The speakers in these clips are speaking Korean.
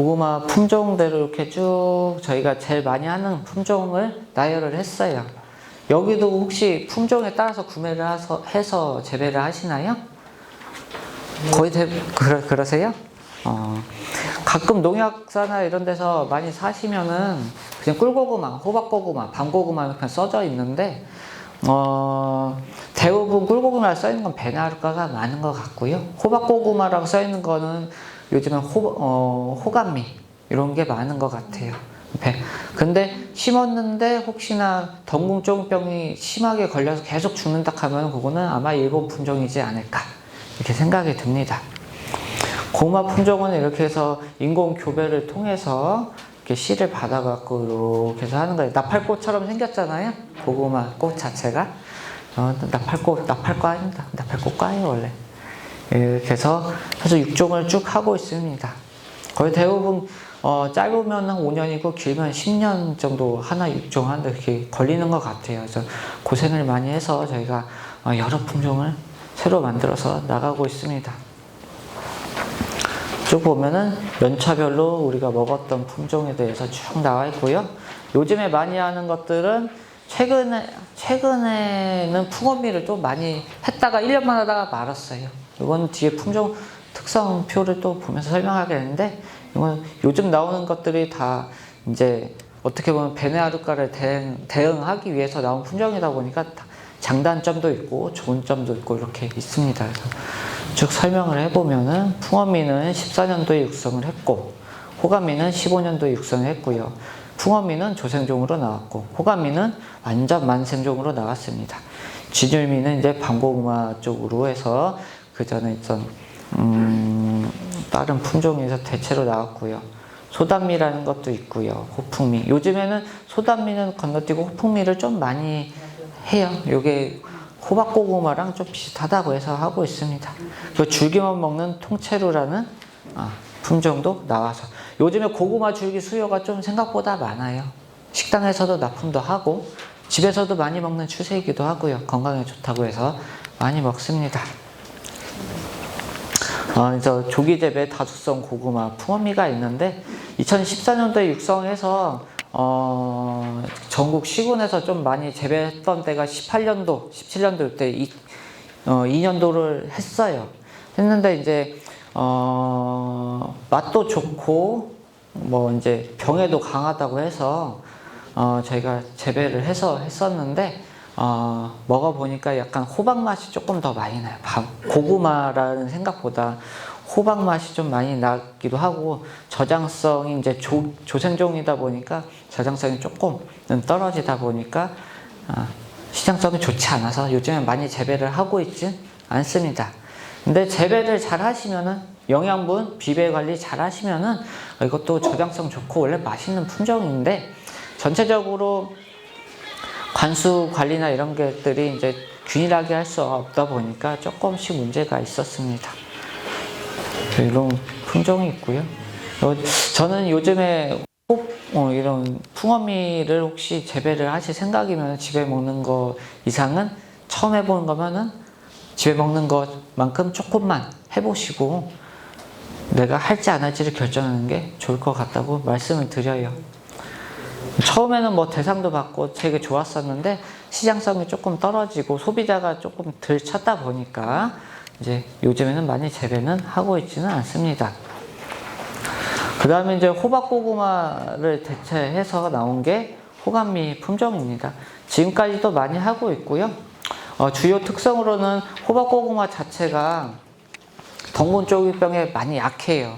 고구마 품종대로 이렇게 쭉 저희가 제일 많이 하는 품종을 나열을 했어요. 여기도 혹시 품종에 따라서 구매를 해서, 재배를 하시나요? 거의 대, 그러, 그러세요? 어, 가끔 농약사나 이런 데서 많이 사시면은 그냥 꿀고구마, 호박고구마, 밤고구마 이렇게 써져 있는데 어, 대부분 꿀고구마라 써 있는 건 베나루가가 많은 것 같고요. 호박고구마라고 써 있는 거는 요즘은 호, 어, 호감미 이런 게 많은 것 같아요. 배. 근데 심었는데 혹시나 덩궁종병이 심하게 걸려서 계속 죽는다 하면 그거는 아마 일본 품종이지 않을까 이렇게 생각이 듭니다. 고구마 품종은 이렇게 해서 인공 교배를 통해서 이렇게 씨를 받아갖고 이렇게 해서 하는 거예요. 나팔꽃처럼 생겼잖아요. 고구마 꽃 자체가. 어, 나팔꽃, 아닙니다. 나팔꽃과예요, 원래. 이렇게 해서 해서 육종을 쭉 하고 있습니다. 거의 대부분 어, 짧으면 5년이고 길면 10년 정도 하나 육종 하는데 그렇게 걸리는 것 같아요. 그래서 고생을 많이 해서 저희가 어, 여러 품종을 새로 만들어서 나가고 있습니다. 쭉 보면은 연차별로 우리가 먹었던 품종에 대해서 쭉 나와 있고요. 요즘에 많이 하는 것들은 최근에 최근에는 풍어미를 또 많이 했다가 1년만 하다가 말았어요. 이건 뒤에 품종 특성표를 또 보면서 설명하겠는데 이건 요즘 나오는 것들이 다 이제 어떻게 보면 베네아루가를 대응, 대응하기 위해서 나온 품종이다 보니까 다 장단점도 있고 좋은 점도 있고 이렇게 있습니다. 그래서 쭉 설명을 해보면은 풍어미는 14년도에 육성을 했고 호감미는 15년도에 육성을 했고요. 풍어미는 조생종으로 나왔고 호감미는 완전 만생종으로 나왔습니다. 쥐줄미는 이제 방고구마 쪽으로 해서 그 전에 있던 음, 다른 품종에서 대체로 나왔고요. 소단미라는 것도 있고요. 호풍미. 요즘에는 소단미는 건너뛰고 호풍미를 좀 많이 해요. 요게 호박고구마랑 좀 비슷하다고 해서 하고 있습니다. 그 줄기만 먹는 통째로라는 아, 품종도 나와서 요즘에 고구마 줄기 수요가 좀 생각보다 많아요. 식당에서도 납품도 하고 집에서도 많이 먹는 추세이기도 하고요. 건강에 좋다고 해서 많이 먹습니다. 어, 그래서 조기 재배 다수성 고구마 풍어미가 있는데 2014년도에 육성해서 어, 전국 시군에서 좀 많이 재배했던 때가 18년도, 17년도 때 이, 어, 2년도를 했어요. 했는데 이제 어, 맛도 좋고 뭐 이제 병에도 강하다고 해서 어, 저희가 재배를 해서 했었는데 어, 먹어보니까 약간 호박 맛이 조금 더 많이 나요. 밥, 고구마라는 생각보다 호박 맛이 좀 많이 나기도 하고 저장성이 이제 조, 조생종이다 보니까 저장성이 조금 떨어지다 보니까 아, 시장성이 좋지 않아서 요즘에 많이 재배를 하고 있진 않습니다. 근데 재배를 잘 하시면은 영양분 비배 관리 잘 하시면은 이것도 저장성 좋고 원래 맛있는 품종인데 전체적으로 관수 관리나 이런 것들이 이제 균일하게 할 수 없다 보니까 조금씩 문제가 있었습니다. 이런 품종이 있고요. 어, 저는 요즘에 호- 어, 이런 풍어미를 혹시 재배를 하실 생각이면 집에 먹는 거 이상은 처음 해보는 거면은 집에 먹는 것만큼 조금만 해보시고 내가 할지 안 할지를 결정하는 게 좋을 것 같다고 말씀을 드려요. 처음에는 뭐 대상도 받고 되게 좋았었는데 시장성이 조금 떨어지고 소비자가 조금 덜 찾다 보니까 이제 요즘에는 많이 재배는 하고 있지는 않습니다. 그 다음에 이제 호박고구마를 대체해서 나온 게 호감미 품종입니다. 지금까지도 많이 하고 있고요. 어, 주요 특성으로는 호박고구마 자체가 덩군조기병에 많이 약해요.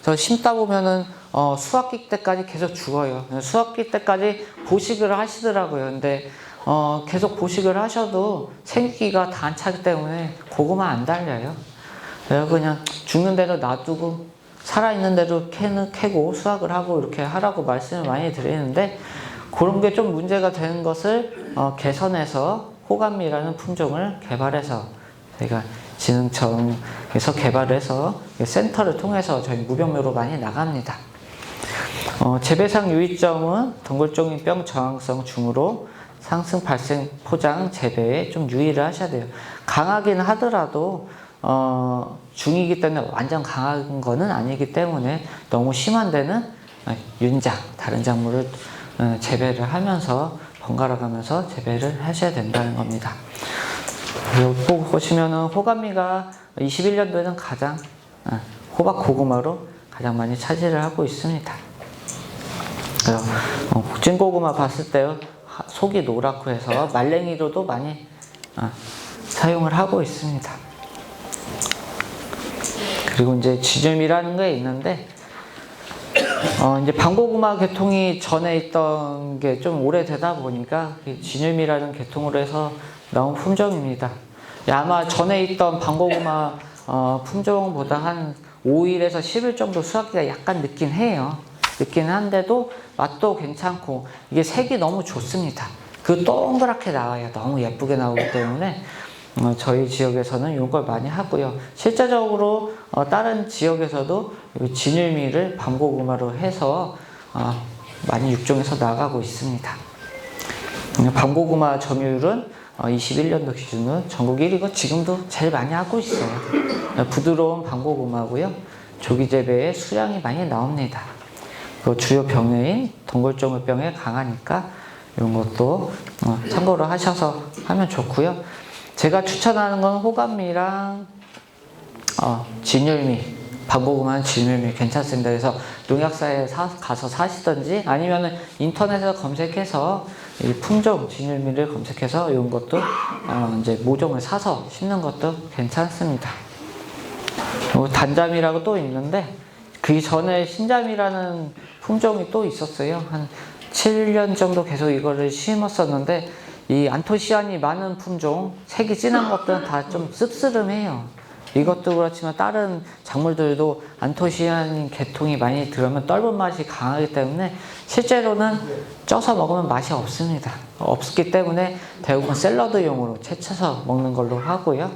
그래서 심다 보면은 어, 수학기 때까지 계속 죽어요. 수학기 때까지 보식을 하시더라고요. 근데 어, 계속 보식을 하셔도 생기가 다 안 차기 때문에 고구마 안 달려요. 그냥 죽는 대로 놔두고 살아있는 대로 캐는 캐고 수확을 하고 이렇게 하라고 말씀을 많이 드리는데 그런 게 좀 문제가 되는 것을 어, 개선해서 호감미라는 품종을 개발해서 저희가 진흥청에서 개발해서 센터를 통해서 저희 무병묘로 많이 나갑니다. 어, 재배상 유의점은 덩굴종이병 저항성 중으로 상승 발생 포장 재배에 좀 유의를 하셔야 돼요. 강하긴 하더라도 어, 중이기 때문에 완전 강한 거는 아니기 때문에 너무 심한 데는 어, 윤작 다른 작물을 어, 재배를 하면서 번갈아 가면서 재배를 하셔야 된다는 겁니다. 그리고 보시면은 호감미가 21년도에는 가장 어, 호박 고구마로 가장 많이 차지를 하고 있습니다. 그래서 어, 국진고구마 봤을 때 하- 속이 노랗고 해서 말랭이로도 많이 어, 사용을 하고 있습니다. 그리고 이제 지점이라는 게 있는데 어, 이제 방고구마 계통이 전에 있던 게 좀 오래되다 보니까 그 진유미라는 계통으로 해서 나온 품종입니다. 예, 아마 전에 있던 방고구마 어, 품종보다 한 5일에서 10일 정도 수확기가 약간 늦긴 해요. 늦긴 한데도 맛도 괜찮고 이게 색이 너무 좋습니다. 그 동그랗게 나와요. 너무 예쁘게 나오기 때문에 어, 저희 지역에서는 이런 걸 많이 하고요. 실제적으로 어, 다른 지역에서도 이 진율미를 밤고구마로 해서 어, 많이 육종에서 나가고 있습니다. 음, 밤고구마 점유율은 어, 21년도 기준으로 전국 1위고 지금도 제일 많이 하고 있어요. 어, 부드러운 밤고구마고요. 조기 재배에 수량이 많이 나옵니다. 그 주요 병해인 동골종을병에 강하니까 이런 것도 어, 참고로 하셔서 하면 좋고요. 제가 추천하는 건 호감미랑 어, 진율미, 방고구마는 진율미 괜찮습니다. 그래서 농약사에 사- 가서 사시든지 아니면은 인터넷에서 검색해서 이 품종 진율미를 검색해서 이런 것도 어, 이제 모종을 사서 심는 것도 괜찮습니다. 그리고 단잠이라고 또 있는데 그 전에 신잠이라는 품종이 또 있었어요. 한 7년 정도 계속 이거를 심었었는데 이 안토시안이 많은 품종, 색이 진한 것들은 다 좀 씁쓸해요. 이것도 그렇지만 다른 작물들도 안토시안 계통이 많이 들어오면 떫은 맛이 강하기 때문에 실제로는 쪄서 먹으면 맛이 없습니다. 없기 때문에 대부분 샐러드용으로 채쳐서 먹는 걸로 하고요.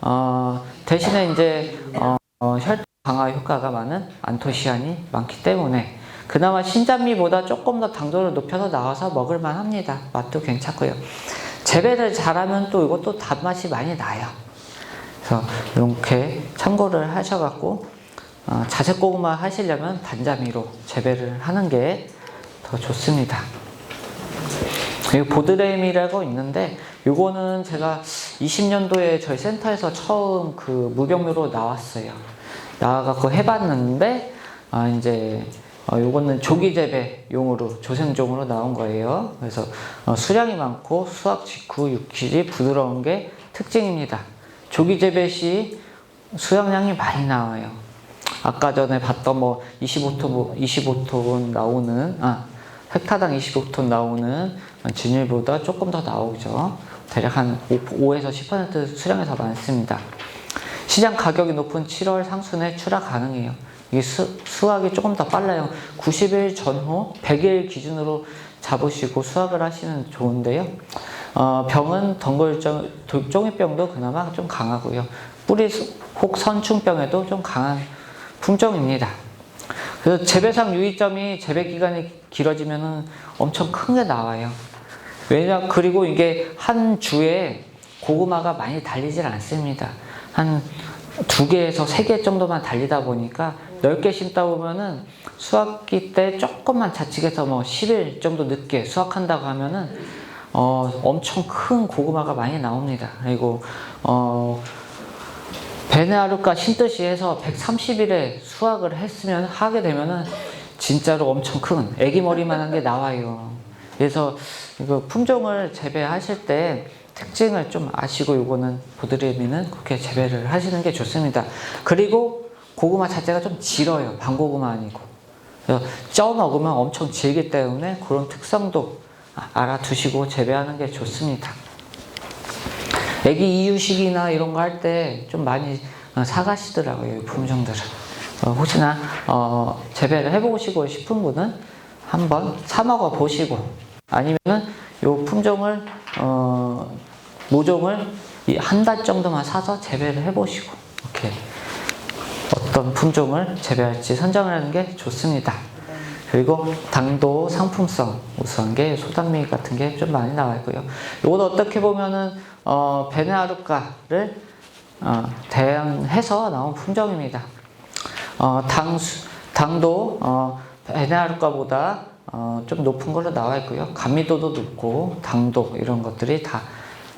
어, 대신에 이제 어, 어, 혈당 강화 효과가 많은 안토시안이 많기 때문에 그나마 신짠미보다 조금 더 당도를 높여서 나와서 먹을만 합니다. 맛도 괜찮고요. 재배를 잘하면 또 이것도 단맛이 많이 나요. 그래서 이렇게 참고를 하셔갖고 어, 자색 고구마 하시려면 단자미로 재배를 하는 게 더 좋습니다. 그리고 보드레임이라고 있는데 요거는 제가 20년도에 저희 센터에서 처음 그 무병묘로 나왔어요. 나와갖고 해봤는데 아 이제 어, 요거는 조기 재배용으로 조생종으로 나온 거예요. 그래서 어, 수량이 많고 수확 직후 육질이 부드러운 게 특징입니다. 조기 재배 시 수확량이 많이 나와요. 아까 전에 봤던 뭐 25톤, 25톤 나오는, 아, 헥타당 25톤 나오는 진율보다 조금 더 나오죠. 대략 한 5, 에서 10% 수량이 더 많습니다. 시장 가격이 높은 7월 상순에 출하 가능해요. 이게 수, 수확이 조금 더 빨라요. 90일 전후 100일 기준으로 잡으시고 수확을 하시면 좋은데요. 어, 병은 덩굴종, 종이병도 그나마 좀 강하고요. 뿌리 수- 혹 선충병에도 좀 강한 품종입니다. 그래서 재배상 유의점이 재배 기간이 길어지면은 엄청 큰 게 나와요. 왜냐 그리고 이게 한 주에 고구마가 많이 달리질 않습니다. 한 두 개에서 세 개 정도만 달리다 보니까 넓게 심다 보면은 수확기 때 조금만 자칫해서 뭐 10일 정도 늦게 수확한다고 하면은 어 엄청 큰 고구마가 많이 나옵니다. 그리고 어 베네아루카 신뜻이 해서 130일에 수확을 했으면 하게 되면은 진짜로 엄청 큰 애기 머리만 한 게 나와요. 그래서 이거 품종을 재배하실 때 특징을 좀 아시고 요거는 보드레미는 그렇게 재배를 하시는 게 좋습니다. 그리고 고구마 자체가 좀 질어요. 방고구마 아니고. 쪄 먹으면 엄청 질기 때문에 그런 특성도 아- 알아두시고 재배하는 게 좋습니다. 애기 이유식이나 이런 거 할 때 좀 많이 어, 사가시더라고요, 이 품종들을. 어, 혹시나 어, 재배를 해보시고 싶은 분은 한번 사 먹어 보시고 아니면은 요 품종을 어, 모종을 한 달 정도만 사서 재배를 해보시고 이렇게 어떤 품종을 재배할지 선정을 하는 게 좋습니다. 그리고 당도, 상품성 우수한 게 소당미 같은 게 좀 많이 나와 있고요. 이건 어떻게 보면은 어, 베네아루카를 어, 대응해서 나온 품종입니다. 어, 당, 수- 당도 어, 베네아르과보다 어, 좀 높은 걸로 나와 있고요. 감미도도 높고 당도 이런 것들이 다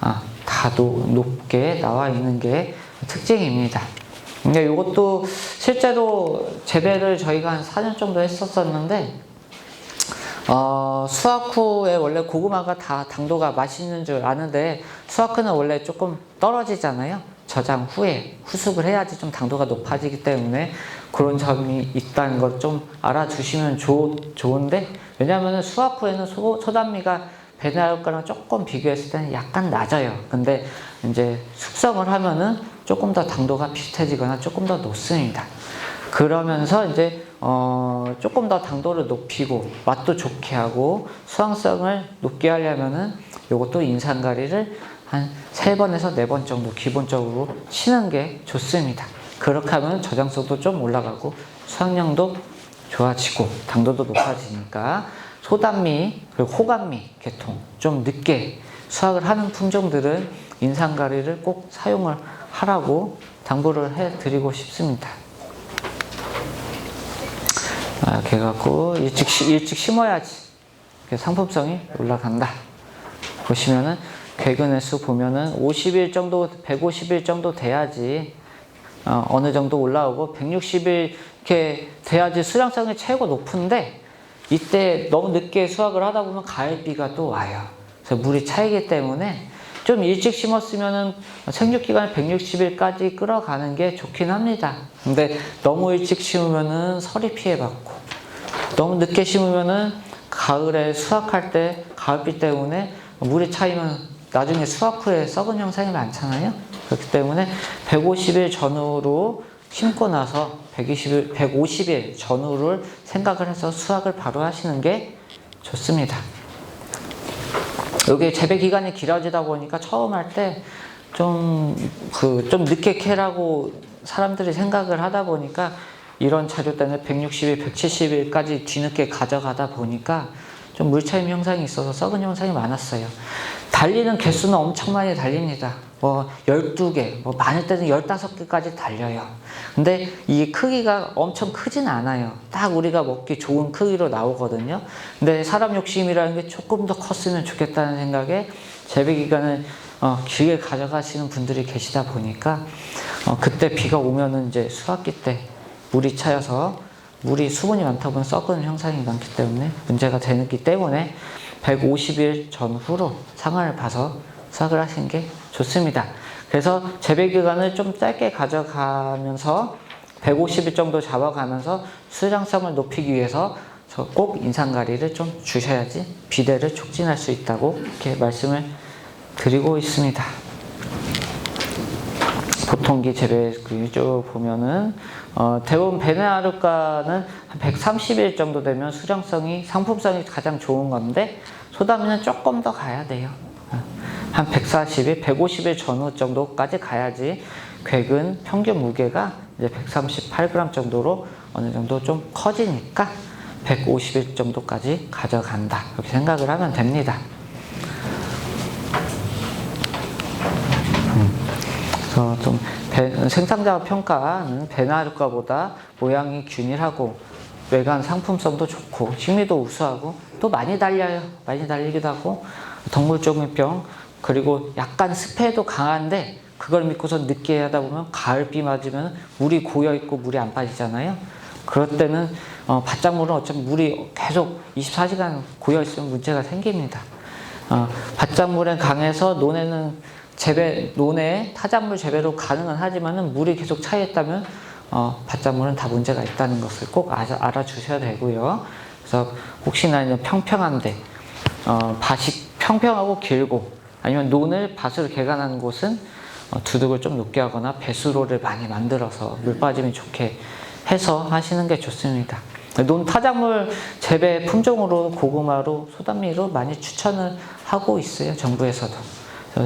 아, 다도 높게 나와 있는 게 특징입니다. 근데 이것도 실제로 재배를 저희가 한 4년 정도 했었었는데 어, 수확 후에 원래 고구마가 다 당도가 맛있는 줄 아는데 수확 후는 원래 조금 떨어지잖아요. 저장 후에 후숙을 해야지 좀 당도가 높아지기 때문에 그런 점이 있다는 걸 좀 알아두시면 좋, 좋은데 왜냐하면 수확 후에는 소, 소단미가 베네알과랑 조금 비교했을 때는 약간 낮아요. 근데 이제 숙성을 하면은 조금 더 당도가 비슷해지거나 조금 더 높습니다. 그러면서 이제 어 조금 더 당도를 높이고 맛도 좋게 하고 수확성을 높게 하려면은 요것도 인산가리를 한 세 번에서 네 번 정도 기본적으로 치는 게 좋습니다. 그렇게 하면 저장성도 좀 올라가고 수확량도 좋아지고 당도도 높아지니까 소단미 그리고 호감미 계통 좀 늦게 수확을 하는 품종들은 인산가리를 꼭 사용을 하라고 당부를 해드리고 싶습니다. 아, 그래갖고 일찍 시- 일찍 심어야지 그 상품성이 올라간다. 보시면은 괴근의 수 보면은 50일 정도, 150일 정도 돼야지 어, 어느 정도 올라오고 160일 이렇게 돼야지 수량성이 최고 높은데 이때 너무 늦게 수확을 하다 보면 가을비가 또 와요. 그래서 물이 차이기 때문에 좀 일찍 심었으면은 생육 기간 160일까지 끌어가는 게 좋긴 합니다. 근데 너무 일찍 심으면은 서리 피해 받고 너무 늦게 심으면은 가을에 수확할 때 가을비 때문에 물이 차이면 나중에 수확 후에 썩은 현상이 많잖아요. 그렇기 때문에 150일 전후로 심고 나서 120일, 150일 전후를 생각을 해서 수확을 바로 하시는 게 좋습니다. 여기 재배 기간이 길어지다 보니까 처음 할 때 좀 그 좀 늦게 캐라고 사람들이 생각을 하다 보니까 이런 자료 때문에 160일, 170일까지 뒤늦게 가져가다 보니까 좀 물차임 현상이 있어서 썩은 현상이 많았어요. 달리는 개수는 엄청 많이 달립니다. 뭐 12개, 뭐 많을 때는 15개까지 달려요. 근데 이 크기가 엄청 크진 않아요. 딱 우리가 먹기 좋은 크기로 나오거든요. 근데 사람 욕심이라는 게 조금 더 컸으면 좋겠다는 생각에 재배 기간을 어, 길게 가져가시는 분들이 계시다 보니까 어, 그때 비가 오면은 이제 수확기 때 물이 차여서 물이 수분이 많다 보면 썩은 형상이 많기 때문에 문제가 되기 때문에 150일 전후로 상황을 봐서 수확을 하시는 게 좋습니다. 그래서 재배 기간을 좀 짧게 가져가면서 150일 정도 잡아가면서 수량성을 높이기 위해서 저꼭 인산가리를 좀 주셔야지 비대를 촉진할 수 있다고 이렇게 말씀을 드리고 있습니다. 보통기 재배 그 위주 보면은 어, 대부분 베네아르과는 한 130일 정도 되면 수량성이 상품성이 가장 좋은 건데 소다미는 조금 더 가야 돼요. 어, 한 140일, 150일 전후 정도까지 가야지 괴근 평균 무게가 이제 138g 정도로 어느 정도 좀 커지니까 150일 정도까지 가져간다. 이렇게 생각을 하면 됩니다. 그래서 좀 배- 생산자 평가는 베나르과보다 모양이 균일하고 외관 상품성도 좋고 식미도 우수하고 또 많이 달려요. 많이 달리기도 하고 동물종병 그리고 약간 습해도 강한데 그걸 믿고서 늦게 하다 보면 가을비 맞으면 물이 고여 있고 물이 안 빠지잖아요. 그럴 때는 어, 바짝물은 어차피 물이 계속 24시간 고여 있으면 문제가 생깁니다. 어, 바짝물에 강해서 논에는 재배 논에 타작물 재배로 가능은 하지만은 물이 계속 차 있다면 어, 바짝물은 다 문제가 있다는 것을 꼭 아셔- 알아 주셔야 되고요. 그래서 혹시나 이제 평평한데 어, 밭이 평평하고 길고 아니면 논을 밭으로 개간하는 곳은 어, 두둑을 좀 높게 하거나 배수로를 많이 만들어서 물 빠짐이 좋게 해서 하시는 게 좋습니다. 논 타작물 재배 품종으로 고구마로 소단미로 많이 추천을 하고 있어요 정부에서도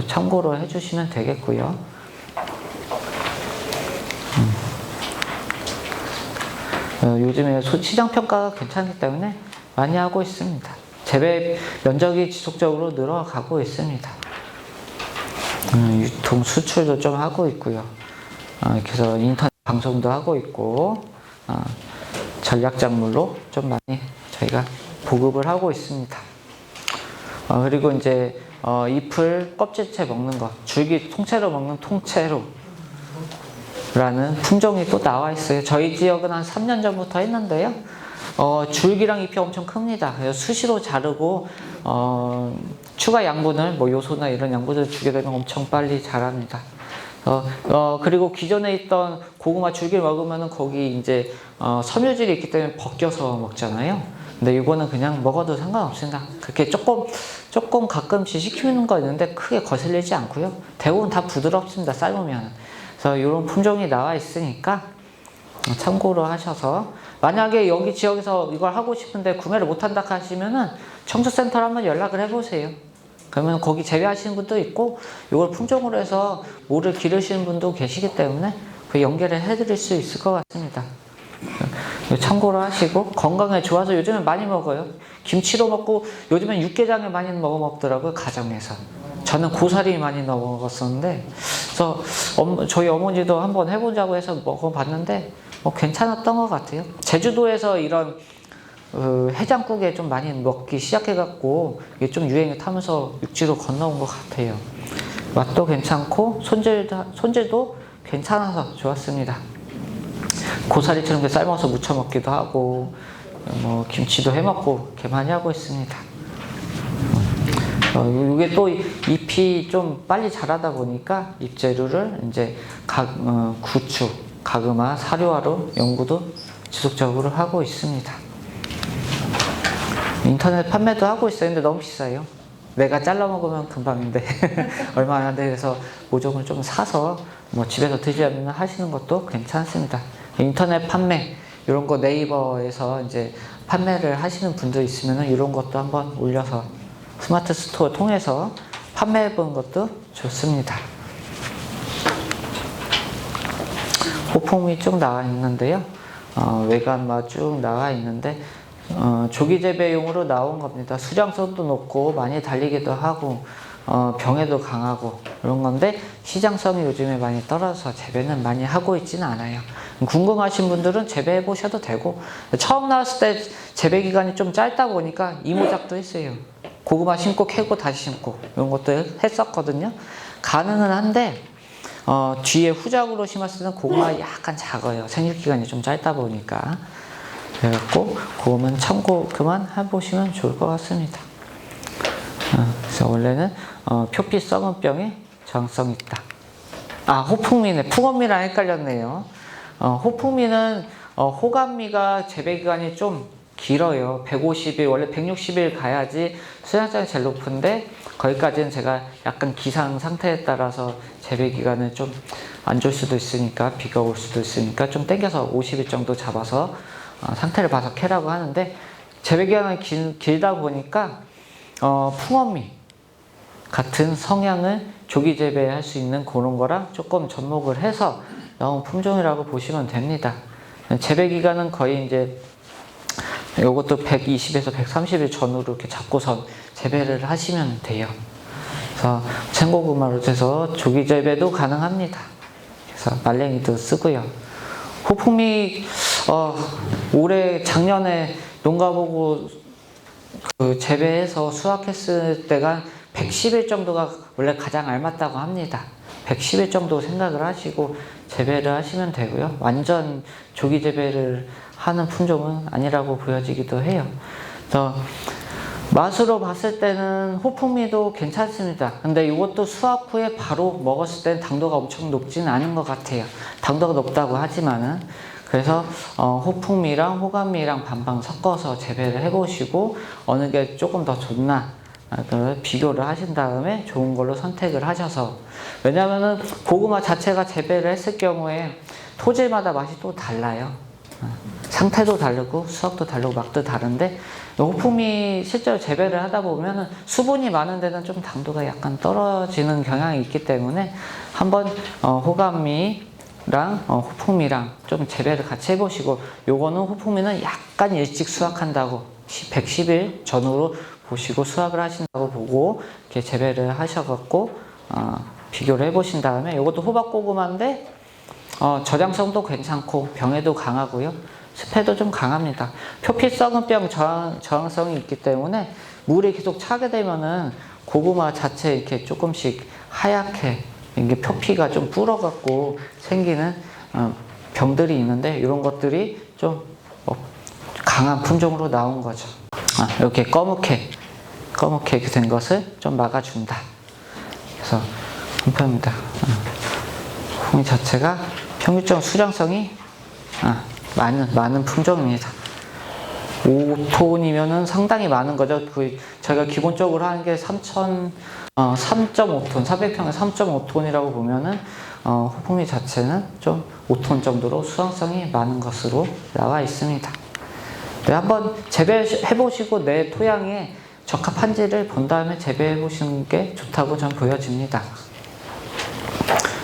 참고로 해주시면 되겠고요. 음. 어, 요즘에 소- 시장 평가가 괜찮기 때문에 많이 하고 있습니다. 재배 면적이 지속적으로 늘어가고 있습니다. 음, 유통 수출도 좀 하고 있고요. 어, 이렇게 해서 인터넷 방송도 하고 있고 어, 전략작물로 좀 많이 저희가 보급을 하고 있습니다. 어, 그리고 이제 어, 잎을 껍질째 먹는 거, 줄기 통째로 먹는 통째로 라는 품종이 또 나와 있어요. 저희 지역은 한 3년 전부터 했는데요. 어, 줄기랑 잎이 엄청 큽니다. 그래서 수시로 자르고 어, 추가 양분을 뭐 요소나 이런 양분을 주게 되면 엄청 빨리 자랍니다. 어, 어, 그리고 기존에 있던 고구마 줄기를 먹으면은 거기 이제 어, 섬유질이 있기 때문에 벗겨서 먹잖아요. 근데 이거는 그냥 먹어도 상관없습니다. 그렇게 조금 조금 가끔씩 시키는 거 있는데 크게 거슬리지 않고요. 대부분 다 부드럽습니다. 삶으면. 그래서 이런 품종이 나와 있으니까 참고로 하셔서 만약에 여기 지역에서 이걸 하고 싶은데 구매를 못한다 하시면은 청주센터로 한번 연락을 해보세요. 그러면 거기 재배하시는 분도 있고 이걸 품종으로 해서 모를 기르시는 분도 계시기 때문에 그 연결을 해드릴 수 있을 것 같습니다. 참고로 하시고 건강에 좋아서 요즘에 많이 먹어요. 김치로 먹고 요즘엔 육개장에 많이 먹어 먹더라고요 가정에서. 저는 고사리 많이 넣어 먹었었는데 그래서 엄- 저희 어머니도 한번 해보자고 해서 먹어봤는데 뭐 괜찮았던 것 같아요. 제주도에서 이런 어, 해장국에 좀 많이 먹기 시작해갖고 이게 좀 유행을 타면서 육지로 건너온 것 같아요. 맛도 괜찮고 손질도, 손질도 괜찮아서 좋았습니다. 고사리처럼 삶아서 무쳐 먹기도 하고 뭐 김치도 해 먹고 이렇게 많이 하고 있습니다. 어, 이게 또 잎이 좀 빨리 자라다 보니까 잎재료를 이제 각, 어, 구추, 가그마, 사료화로 연구도 지속적으로 하고 있습니다. 인터넷 판매도 하고 있어요. 근데 너무 비싸요. 내가 잘라 먹으면 금방인데 얼마 안 하는데 그래서 모종을 좀 사서 뭐 집에서 드시려면 하시는 것도 괜찮습니다. 인터넷 판매 이런 거 네이버에서 이제 판매를 하시는 분들 있으면 이런 것도 한번 올려서 스마트 스토어 통해서 판매해 보는 것도 좋습니다. 호품이 쭉 나와 있는데요. 어, 외관마 쭉 나와 있는데 어, 조기 재배용으로 나온 겁니다. 수량성도 높고 많이 달리기도 하고 어, 병에도 강하고 이런 건데 시장성이 요즘에 많이 떨어져서 재배는 많이 하고 있지는 않아요. 궁금하신 분들은 재배해 보셔도 되고 처음 나왔을 때 재배 기간이 좀 짧다 보니까 이모작도 했어요. 고구마 심고 캐고 다시 심고 이런 것도 했었거든요. 가능은 한데 어, 뒤에 후작으로 심었을 때는 고구마 약간 작아요. 생육 기간이 좀 짧다 보니까. 그래갖고 그거만 참고 그만 해보시면 좋을 것 같습니다. 어, 그래서 원래는 어, 표피 썩은 병에 저항성 있다. 아 호풍미네 풍원미랑 헷갈렸네요. 어, 호풍미는 어, 호감미가 재배 기간이 좀 길어요. 150일 원래 160일 가야지 수량장이 제일 높은데 거기까지는 제가 약간 기상 상태에 따라서 재배 기간을 좀안 좋을 수도 있으니까 비가 올 수도 있으니까 좀 땡겨서 50일 정도 잡아서 어, 상태를 봐서 캐라고 하는데 재배 기간이 길, 길다 보니까 어, 풍어미 같은 성향을 조기 재배할 수 있는 그런 거랑 조금 접목을 해서 나온 품종이라고 보시면 됩니다. 재배 기간은 거의 이제 이것도 120에서 130일 전후로 이렇게 잡고선 재배를 하시면 돼요. 그래서 생고구마로 돼서 조기 재배도 가능합니다. 그래서 말랭이도 쓰고요. 호풍미 어, 올해 작년에 농가 보고 그 재배해서 수확했을 때가 110일 정도가 원래 가장 알맞다고 합니다. 110일 정도 생각을 하시고 재배를 하시면 되고요. 완전 조기 재배를 하는 품종은 아니라고 보여지기도 해요. 그래서 맛으로 봤을 때는 호풍미도 괜찮습니다. 근데 이것도 수확 후에 바로 먹었을 때는 당도가 엄청 높지는 않은 것 같아요. 당도가 높다고 하지만은 그래서 어, 호풍미랑 호감미랑 반반 섞어서 재배를 해보시고 어느 게 조금 더 좋나 아, 그 비교를 하신 다음에 좋은 걸로 선택을 하셔서 왜냐하면은 고구마 자체가 재배를 했을 경우에 토질마다 맛이 또 달라요. 아, 상태도 다르고 수확도 다르고 맛도 다른데 호품이 실제로 재배를 하다 보면은 수분이 많은 데는 좀 당도가 약간 떨어지는 경향이 있기 때문에 한번 어, 호감미 랑 어, 호풍미랑 좀 재배를 같이 해보시고 요거는 호풍미는 약간 일찍 수확한다고 110일 전후로 보시고 수확을 하신다고 보고 이렇게 재배를 하셔갖고 어, 비교를 해보신 다음에 요것도 호박고구마인데 어, 저장성도 괜찮고 병에도 강하고요. 습해도 좀 강합니다. 표피 썩은 병 저항, 저항성이 있기 때문에 물이 계속 차게 되면은 고구마 자체 이렇게 조금씩 하얗게 이게 표피가 좀 불어갖고 생기는 어, 병들이 있는데 이런 것들이 좀 어, 강한 품종으로 나온 거죠. 아, 이렇게 검게 검게 된 것을 좀 막아준다. 그래서 한편입니다. 홍이 자체가 평균적 수량성이 아, 많은 많은 품종입니다. 5톤이면은 상당히 많은 거죠. 그 저희가 기본적으로 하는 게 3천 어, 3.5톤, 400평에 3.5톤이라고 보면은 어, 호풍미 자체는 좀 5톤 정도로 수확성이 많은 것으로 나와 있습니다. 네, 한번 재배해 보시고 내 토양에 적합한지를 본 다음에 재배해 보시는 게 좋다고 전 보여집니다.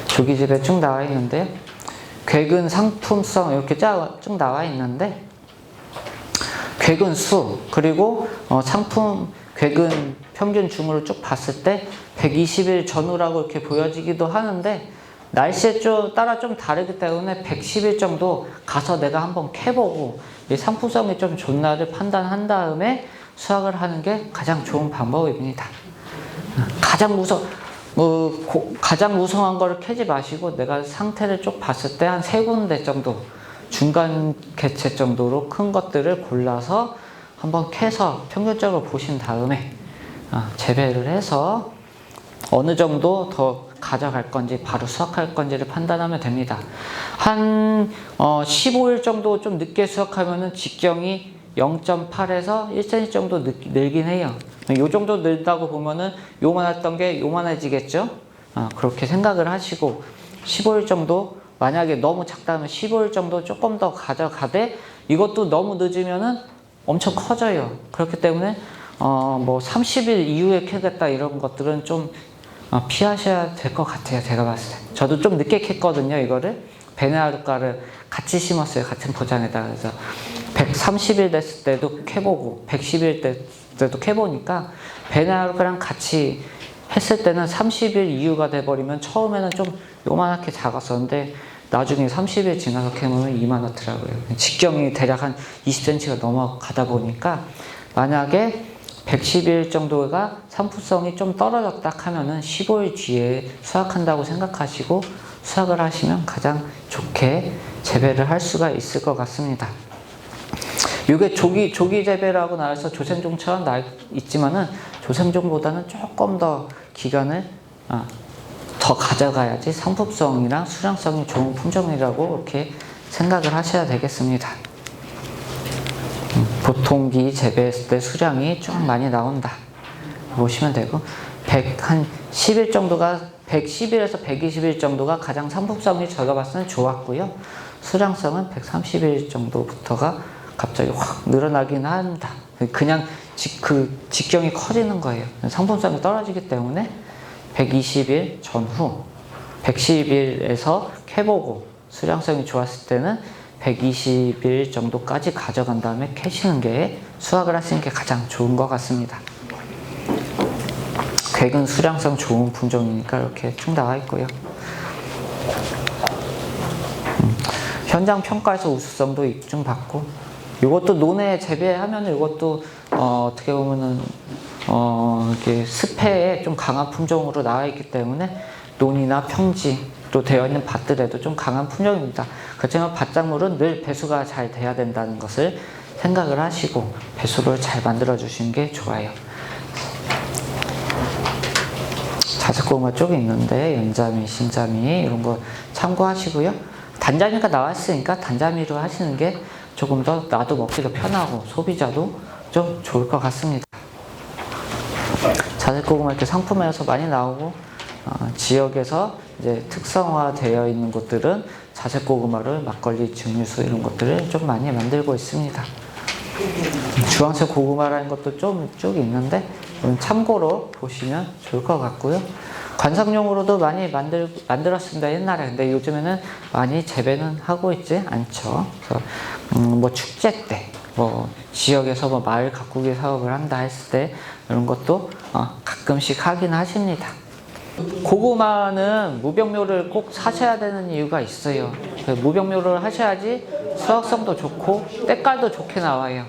조기집에 쭉 나와 있는데요. 궤근 상품성 이렇게 짜- 쭉 나와 있는데 궤근 수 그리고 어, 상품 궤근 평균 중으로 쭉 봤을 때 120일 전후라고 이렇게 보여지기도 하는데 날씨에 좀 따라 좀 다르기 때문에 110일 정도 가서 내가 한번 캐보고 이 상품성이 좀 좋나를 판단한 다음에 수확을 하는 게 가장 좋은 방법입니다. 가장 무서 뭐 고- 가장 무성한 거를 캐지 마시고 내가 상태를 쭉 봤을 때 한 세 군데 정도 중간 개체 정도로 큰 것들을 골라서 한번 캐서 평균적으로 보신 다음에 아, 재배를 해서 어느 정도 더 가져갈 건지 바로 수확할 건지를 판단하면 됩니다. 한 어, 15일 정도 좀 늦게 수확하면은 직경이 0.8에서 1cm 정도 늘, 늘긴 해요. 요 정도 늘다고 보면은 요만했던 게 요만해지겠죠? 아, 그렇게 생각을 하시고 15일 정도 만약에 너무 작다면 15일 정도 조금 더 가져가되 이것도 너무 늦으면은 엄청 커져요. 그렇기 때문에 어, 뭐 30일 이후에 캐겠다 이런 것들은 좀 어, 피하셔야 될 것 같아요. 제가 봤을 때. 저도 좀 늦게 캤거든요. 이거를 베네아루가를 같이 심었어요. 같은 포장에다가 그래서 130일 됐을 때도 캐보고 110일 때도 캐보니까 베네아루가랑 같이 했을 때는 30일 이후가 돼버리면 처음에는 좀 요만하게 작았었는데 나중에 30일 지나서 캐보면 이만하더라고요. 직경이 대략 한 20cm가 넘어가다 보니까 만약에 110일 정도가 상품성이 좀 떨어졌다 하면은 15일 뒤에 수확한다고 생각하시고 수확을 하시면 가장 좋게 재배를 할 수가 있을 것 같습니다. 이게 조기 조기 재배라고 나와서 조생종처럼 나 있지만은 조생종보다는 조금 더 기간을 아, 더 가져가야지 상품성이랑 수량성이 좋은 품종이라고 이렇게 생각을 하셔야 되겠습니다. 음, 보통기 재배했을 때 수량이 좀 많이 나온다. 보시면 되고 100, 한 10일 정도가 110일에서 120일 정도가 가장 상품성이 제가 봤을 때는 좋았고요. 수량성은 130일 정도부터가 갑자기 확 늘어나긴 한다. 그냥 직, 그 직경이 커지는 거예요. 상품성이 떨어지기 때문에 120일 전후 110일에서 캐보고 수량성이 좋았을 때는 120일 정도까지 가져간 다음에 캐시는 게 수확을 하시는 게 가장 좋은 것 같습니다. 궤근 수량성 좋은 품종이니까 이렇게 쭉 나와 있고요. 음, 현장 평가에서 우수성도 입증받고 이것도 논에 재배하면 이것도 어, 어떻게 보면은 어, 이게 습해에 좀 강한 품종으로 나와 있기 때문에 논이나 평지로 되어 있는 밭들에도 좀 강한 품종입니다. 그렇지만 밭작물은 늘 배수가 잘 돼야 된다는 것을 생각을 하시고 배수를 잘 만들어 주시는 게 좋아요. 자석고구마 쪽에 있는데 연자미, 신자미 이런 거 참고하시고요. 단자미가 나왔으니까 단자미로 하시는 게 조금 더 나도 먹기도 편하고 소비자도 좀 좋을 것 같습니다. 자색고구마 이렇게 상품에서 많이 나오고 어, 지역에서 이제 특성화되어 있는 곳들은 자색고구마를 막걸리, 증류수 이런 것들을 좀 많이 만들고 있습니다. 주황색 고구마라는 것도 좀 쭉 있는데 참고로 보시면 좋을 것 같고요. 관상용으로도 많이 만들, 만들었습니다 옛날에 근데 요즘에는 많이 재배는 하고 있지 않죠. 그래서 음, 뭐 축제 때, 뭐 지역에서 뭐 마을 가꾸기 사업을 한다 했을 때 이런 것도 어, 가끔씩 하긴 하십니다. 고구마는 무병묘를 꼭 사셔야 되는 이유가 있어요. 그 무병묘를 하셔야지 수확성도 좋고 때깔도 좋게 나와요.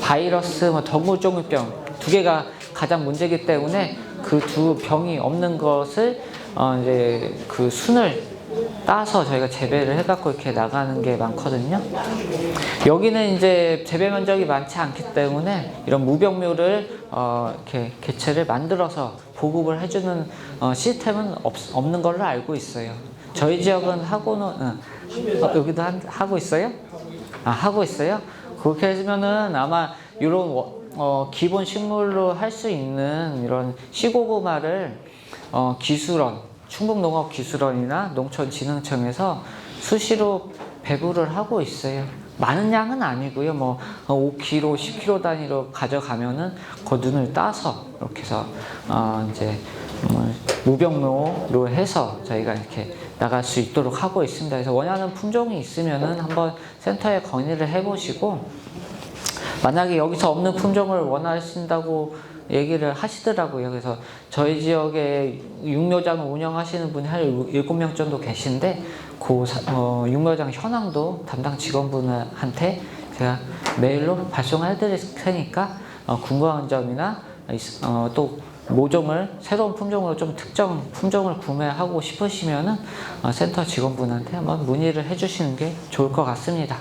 바이러스, 뭐 덩굴종병 두 개가 가장 문제이기 때문에 그 두 병이 없는 것을 어 이제 그 순을 따서 저희가 재배를 해갖고 이렇게 나가는 게 많거든요. 여기는 이제 재배 면적이 많지 않기 때문에 이런 무병묘를 어 이렇게 개체를 만들어서 보급을 해주는 어 시스템은 없, 없는 걸로 알고 있어요. 저희 지역은 하고는 응. 어, 여기도 한, 하고 있어요? 아 하고 있어요? 그렇게 해주면은 아마 이런 어, 기본 식물로 할 수 있는 이런 시고구마를 어, 기술원 충북농업기술원이나 농촌진흥청에서 수시로 배부를 하고 있어요. 많은 양은 아니고요. 뭐 5kg, 10kg 단위로 가져가면은 그 눈을 따서 이렇게 해서 어 이제 뭐 무병로로 해서 저희가 이렇게 나갈 수 있도록 하고 있습니다. 그래서 원하는 품종이 있으면은 한번 센터에 건의를 해보시고 만약에 여기서 없는 품종을 원하신다고 얘기를 하시더라고요. 그래서 저희 지역에 육묘장을 운영하시는 분이 한 일곱 명 정도 계신데 그 사- 어, 육묘장 현황도 담당 직원분한테 제가 메일로 발송해 드릴 테니까 어, 궁금한 점이나 있- 어, 또 모종을 새로운 품종으로 좀 특정 품종을 구매하고 싶으시면은 어, 센터 직원분한테 한번 문의를 해주시는 게 좋을 것 같습니다.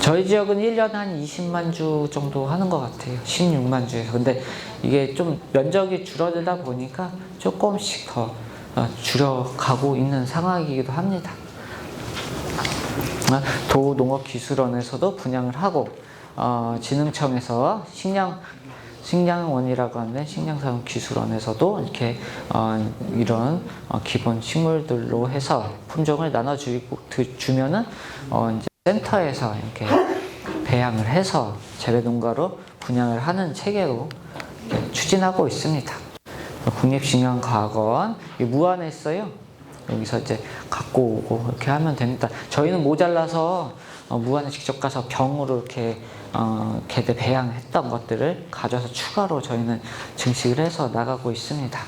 저희 지역은 1년에 한 20만 주 정도 하는 것 같아요. 16만 주에서. 근데 이게 좀 면적이 줄어들다 보니까 조금씩 더 어, 줄여가고 있는 상황이기도 합니다. 어, 도농업기술원에서도 분양을 하고 어, 진흥청에서 식량 식량원이라고 하는데 식량산업기술원에서도 이렇게 어, 이런 어, 기본 식물들로 해서 품종을 나눠주고 드- 주면은 어, 이제 센터에서 이렇게 배양을 해서 재배농가로 분양을 하는 체계로 추진하고 있습니다. 국립식량과학원 이 무안에 있어요. 여기서 이제 갖고 오고 이렇게 하면 됩니다. 저희는 모자라서 어, 무안에 직접 가서 병으로 이렇게 어, 개대 배양했던 것들을 가져서 추가로 저희는 증식을 해서 나가고 있습니다.